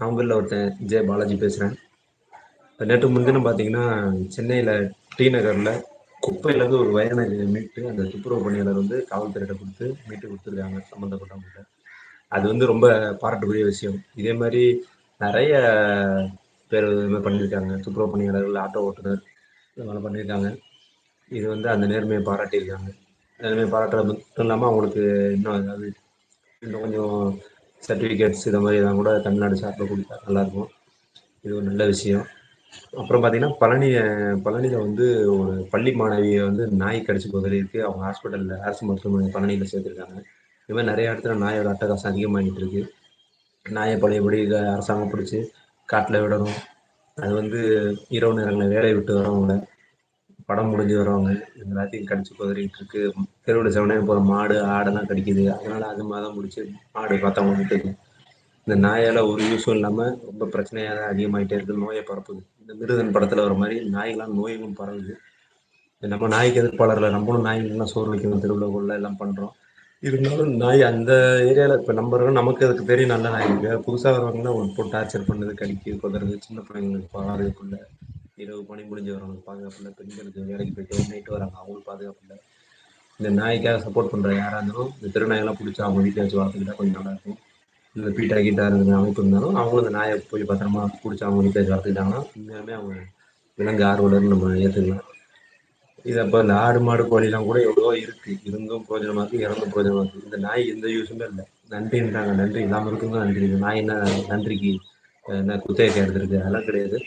அவங்கள்ல ஒருத்தன் ஜே பாலாஜி பேசுகிறேன் நேற்று முன்தினம் பார்த்தீங்கன்னா சென்னையில் டி நகரில் குப்பையிலேருந்து ஒரு வயனை மீட்டு அந்த துப்புரவு பணியாளர் வந்து காவல்துறையிட கொடுத்து மீட்டு கொடுத்துருக்காங்க சம்மந்தப்பட்டவங்க அது வந்து ரொம்ப பாராட்டுக்குரிய விஷயம். இதே மாதிரி நிறைய பேர் இதுமாதிரி பண்ணியிருக்காங்க. துப்புரவு பணியாளர்கள் ஆட்டோ ஓட்டுநர் இதெல்லாம் பண்ணியிருக்காங்க. இது வந்து அந்த நேர்மையை பாராட்டியிருக்காங்க. நேர்மையை பாராட்டுறது மட்டும் இல்லாமல் அவங்களுக்கு இன்னும் அதாவது இன்னும் கொஞ்சம் சர்டிஃபிகேட்ஸ் இதை மாதிரி தான் கூட தமிழ்நாடு சார்பில் கொடுத்தா நல்லாயிருக்கும். இது ஒரு நல்ல விஷயம். அப்புறம் பார்த்தீங்கன்னா பழனி பழனியில் வந்து ஒரு பள்ளி மாணவியை வந்து நாய் கடிச்சு கொதறிருக்கு அவங்க ஹாஸ்பிட்டலில் அரசு மருத்துவமனை பழனியில் சேர்த்துருக்காங்க. இது மாதிரி நெறைய இடத்துல நாயோட அட்டகாசம் அதிகமாகிட்டு இருக்கு. நாயை பழையபடி அரசாங்கம் பிடிச்சி காட்டில் விடணும். அது வந்து இரவு நேரங்களில் வேலையை விட்டு வரவங்கள படம் முடிஞ்சு வரவங்க எல்லாத்தையும் கடிச்சு குதறிட்டு இருக்கு. தெருவில் செவனே போற மாடு ஆடெல்லாம் கடிக்குது. அதனால அது மதம் முடிச்சு மாடு பார்த்தவங்க விட்டுருது இந்த நாயால ஒரு யூஸும் இல்லாம ரொம்ப பிரச்சனையா தான் அதிகமாயிட்டே இருக்கு. நோயை பரப்புது. இந்த மிருதன் படத்துல வர மாதிரி நாய்களாம் நோய்களும் பரவுது. நம்ம நாய்க்கு எதிர்ப்பாளர் நம்மளும் நாய்கள்லாம் சோறு வைக்கணும் தெருவுல கொல்ல எல்லாம் பண்றோம். இருந்தாலும் நாய் அந்த ஏரியால இப்ப நம்ம இருக்கோம் நமக்கு அதுக்கு தெரியும்? நல்ல நாய் புதுசாக புதுசா ஒரு போட்டு டார்ச்சர் பண்ணுது கடிக்குது குதறது சின்ன பிள்ளைங்களுக்கு பாருக்குள்ள இரவு பணி முடிஞ்சு வரவங்களுக்கு பாதுகாப்பு இல்லை பெண்களுக்கு வேலைக்கு போயிட்டு நைட்டு வராங்க அவங்களுக்கு பாதுகாப்பு இல்லை இந்த நாய்க்காக சப்போர்ட் பண்ணுற யாராக இருந்தாலும் இந்த திருநாயெல்லாம் பிடிச்சி அவங்க வீட்டில் வச்சு வளர்த்துக்கிட்டா கொஞ்சம் நல்லா இருக்கும். பீட்டா கீட்டா இருந்த அமைப்பு இருந்தாலும் அவங்களும் இந்த நாயை போய் பத்திரமா பிடிச்சி அவங்க வீட்டில் வச்சு வளர்த்துக்கிட்டாங்கன்னா உண்மையாலுமே அவங்க விலங்கு ஆர்வலர்னு நம்ம ஏற்றுக்கலாம் இது அப்போ இந்த ஆடு மாடு கோழிலாம் கூட எவ்வளோ இருக்குது இருந்தும் பிரோஜனமாக இருக்குது இறந்தும் பிரோஜனமாக இருக்குது இந்த நாய் எந்த யூஸுமே இல்லை. நன்றின்றாங்க. நன்றி இல்லாமல் இருக்குங்க நன்றி இந்த நாய் என்ன நன்றிக்கு என்ன குத்தகைக்கா எடுத்துருக்கு? அதெல்லாம் கிடையாது.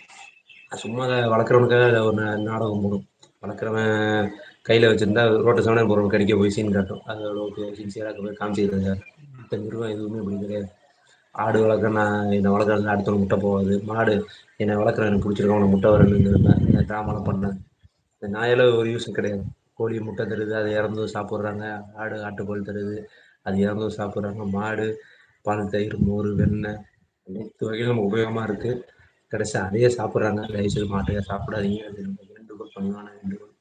சும்மா அதை வளர்க்குறவனுக்காக ஒரு நாடகம் போடும். வளர்க்குறவன் கையில் வச்சுருந்தா ரோட்டை செவனேன்னு போறவன கடிக்க போய் சீன் காட்டும். அது அளவுக்கு சின்சியராக போய் காமிச்சுக்கிட்டு இருக்காரு. மத்த எதுவுமே அப்படி கிடையாது. ஆடு வளர்க்க நான் என்னை வளர்க்குறது அடுத்தவங்க முட்டை போகாது. மாடு என்னை வளர்க்குற எனக்கு புடிச்சிருக்கு முட்டை முட்ட வரும்ன்னு டிராமாலாம் பண்ணேன் இந்த நாயால ஒரு யூஸும் கிடையாது. கோழி முட்டை தருது அது இறந்து சாப்பிட்றாங்க. ஆடு ஆட்டுக்கோல் தருது அது இறந்து சாப்பிட்றாங்க. மாடு பால் தயிர் மோர் வெண்ணெய் அனைத்து வகையிலும் உபயோகமாக இருக்குது கடைசி அதையே சாப்பிட்றாங்க. தயவுசெய்து மாட்ட சாப்பிடாதீங்க. அது என்னோட வேண்டுகோள் பணிவான வேண்டுகோள்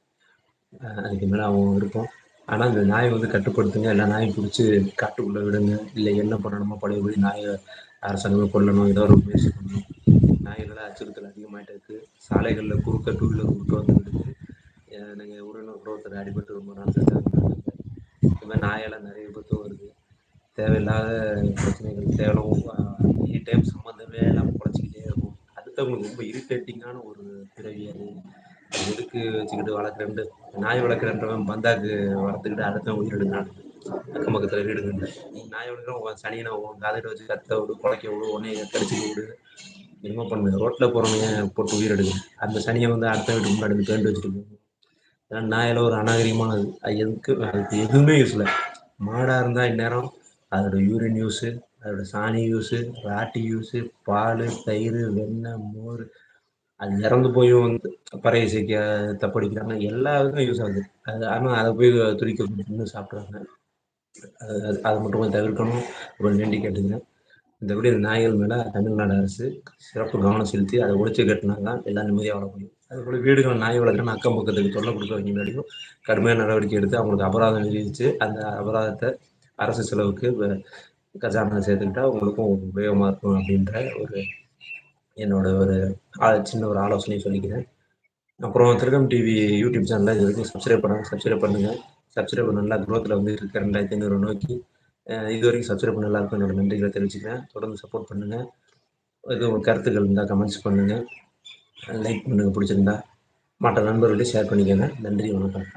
அதுக்கு மேலே அவங்க இருக்கும் ஆனால் இந்த நாயை வந்து கட்டுப்படுத்துங்க. எல்லா நாயும் பிடிச்சி காட்டுக்குள்ளே விடுங்க. இல்லை என்ன பண்ணணுமோ பழையபடி நாயை அரசாங்கமே கொல்லணும். ஏதோ ஒரு முயற்சி பண்ணணும். நாய்களால அச்சுறுத்தல் அதிகமாயிட்டு இருக்குது சாலைகளில் குறுக்க டூ வீலர் குறுக்க வந்துகிட்டு நாங்கள் எனக்கு உறவினர் ஒருத்தர் அடிபட்டு ரொம்ப நாள் சென்றாங்க இந்த மாரி நாயால நெறைய விபத்தும் வருது. தேவையில்லாத பிரச்சனைகள் தேவலாம் எனி டைம் சம்மந்தமே எல்லாம் குறைச்சிக்கிட்டே பெற்றவங்களுக்கு ரொம்ப இரிட்டேட்டிங்கான ஒரு பிறவி அது. எதுக்கு வச்சுக்கிட்டு வளர்க்குறேன்ட்டு நாய் வளர்க்குறேன்றவன் பந்தாக்கு வளர்த்துக்கிட்டு அடுத்தவன் உயிர் அக்கம் பக்கத்தில் வீடுங்கள்ல நீ நாய் வளர்க்குறவன் சனியனை சனியன உன் வச்சு கத்த விடு குழைக்க விடு உடனே கடிச்சுக்க விடு என்னமோ பண்ணு. ரோட்டில் போகிறவங்க போட்டு உயிரிடுங்க அந்த சனியை வந்து அடுத்த வீட்டுக்கு முன்னாடி வந்து பெயிண்ட் வச்சுட்டு போகும். ஏன்னா நாயெல்லாம் ஒரு அநாகரிகமானது. அது எதுக்கு அதுக்கு எதுவுமே யூஸ் இல்லை. மாடாக இருந்தால் இந்நேரம் அதோட யூரின் யூஸு அதோட சாணி யூஸு ராட்டி யூஸு பால் தயிர் வெண்ணெய் மோர் அது இறந்து போயும் வந்து பறைய சேர்க்க தப்படிக்கிறாங்க. எல்லா இதுக்கும் யூஸ் ஆகுது. அது ஆனால் அதை போய் துடிக்க இன்னும் சாப்பிட்றாங்க. அது அது மட்டும் கொஞ்சம் தவிர்க்கணும். அப்புறம் வேண்டி கேட்டுக்கிறேன். மத்தபடி இந்த நாய்கள் மேலே தமிழ்நாடு அரசு சிறப்பு கவனம் செலுத்தி அதை ஒழிச்சு கட்டுனா தான் எல்லாம் நிம்மதியாக வாழ முடியும். அதுபோல் வீடுகள் நாய் வளர்க்கணும் அக்கம் பக்கத்துக்கு தொல்லை குடுக்குறவங்க முன்னாடியும் கடுமையான நடவடிக்கை எடுத்து அவங்களுக்கு அபராதம் விதிச்சு அந்த அபராதத்தை அரசு செலவுக்கு கஜானா சேர்த்துக்கிட்டா உங்களுக்கும் உபயோகமா இருக்கும் அப்படின்ற ஒரு என்னோட ஒரு ஆ சின்ன ஒரு ஆலோசனை சொல்லிக்கிறேன். அப்புறம் திருகம் டிவி யூடியூப் சேனல இது வரைக்கும் சப்ஸ்கிரைப் பண்ணாதவங்க சப்ஸ்கிரைப் பண்ணுங்க. சப்ஸ்கிரைப் நல்லா குரோத்ல வந்து இருக்க. ரெண்டாயிரத்தி ஐநூறு நோக்கி. இது வரைக்கும் சப்ஸ்கிரைப் பண்ண எல்லாருக்கும் என்னோட நன்றிகளை தெரிவிச்சுக்கிறேன். தொடர்ந்து சப்போர்ட் பண்ணுங்க. எதுவும் உங்க கருத்துக்கள் இருந்தால் கமெண்ட்ஸ் பண்ணுங்க. லைக் பண்ணுங்க. பிடிச்சிருந்தா மற்ற நண்பர்களையும் ஷேர் பண்ணிக்கோங்க. நன்றி வணக்கம்.